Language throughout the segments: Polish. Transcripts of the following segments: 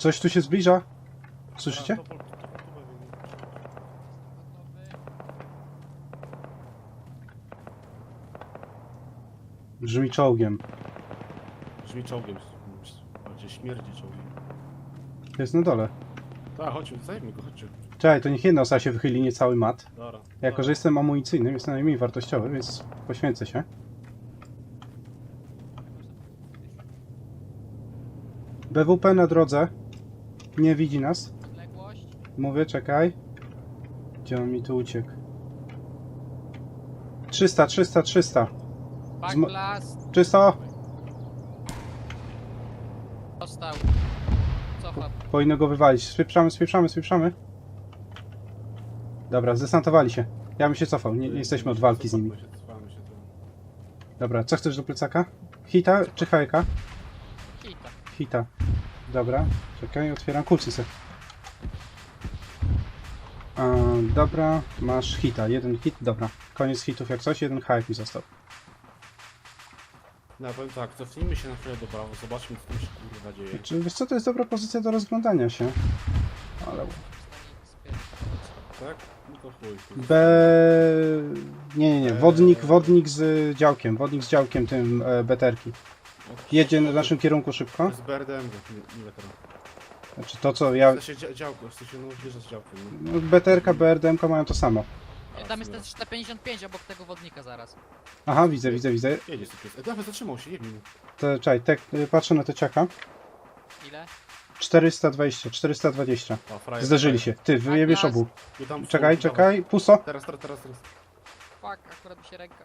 Coś tu się zbliża. Słyszycie? Brzmi czołgiem. Brzmi czołgiem. Bardziej śmierdzi czołgiem. Jest na dole. Tak, chodźmy, zajmij go, chodźcie. Czekaj, to niech jedna osoba się wychyli, nie cały mat. Dobra. Jako, że jestem amunicyjnym, jestem najmniej wartościowy, więc poświęcę się. BWP na drodze. Nie widzi nas. Odległość. Mówię, czekaj. Gdzie on mi tu uciekł? 300, 300, 300. Zmo- Backblast. Czysto! Dostał. Cofa. Powinno go wywalić. Spieprzamy, spieprzamy, spieprzamy. Dobra, zdesantowali się. Ja bym się cofał, nie, nie jesteśmy od walki z nimi. Dobra, co chcesz do plecaka? Hita czy hajka? Hita. Hita. Dobra, czekaj, otwieram kursy se. A, dobra, masz hita. Jeden hit, dobra. Koniec hitów jak coś, jeden hajk mi został. No, powiem tak, cofnijmy się na chwilę do prawo, zobaczmy co tam się kurwa dzieje. Czy wiesz co, to jest dobra pozycja do rozglądania się. Ale... Tak? No to chuj. B... Nie, nie, nie. Wodnik, wodnik z działkiem. Wodnik z działkiem tym e, beterki. Jedzie na naszym kierunku To szybko. jest BRDM, weteran. Znaczy to co ja... W sensie dzia- działko, w sensie no z działkiem. No. no, Beterka, BRDM mają to samo. A, Tam jest ten 455 obok tego wodnika zaraz. Aha, widzę, widzę, widzę. Jedzie sobie pies. E, nawet zatrzymał się, jedź. To, czekaj, tek, patrzę na teciaka. Ile? 420, 420. A, frajer. Zderzyli się. Ty, wyjebiesz obu. Tu tam, Czekaj, czekaj, pusto. dawaj. Teraz, teraz, teraz, teraz. Fuck, akurat mi się ręka.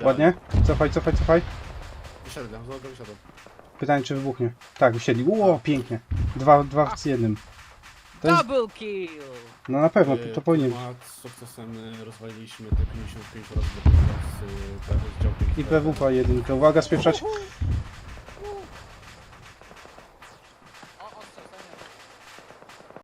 Idealnie. Ładnie. Cofaj, cofaj, cofaj. Wyszedłem, znowu wyszedłem. Pytanie, czy wybuchnie. Tak, wysiedli. Ło, pięknie. Dwa, dwa z jednym. To jest, Double kill! no na pewno, to powinien. temat Z sukcesem e, rozwaliliśmy te 55 razy z, e, z. I PWP jedynkę. Uwaga, spieprzać.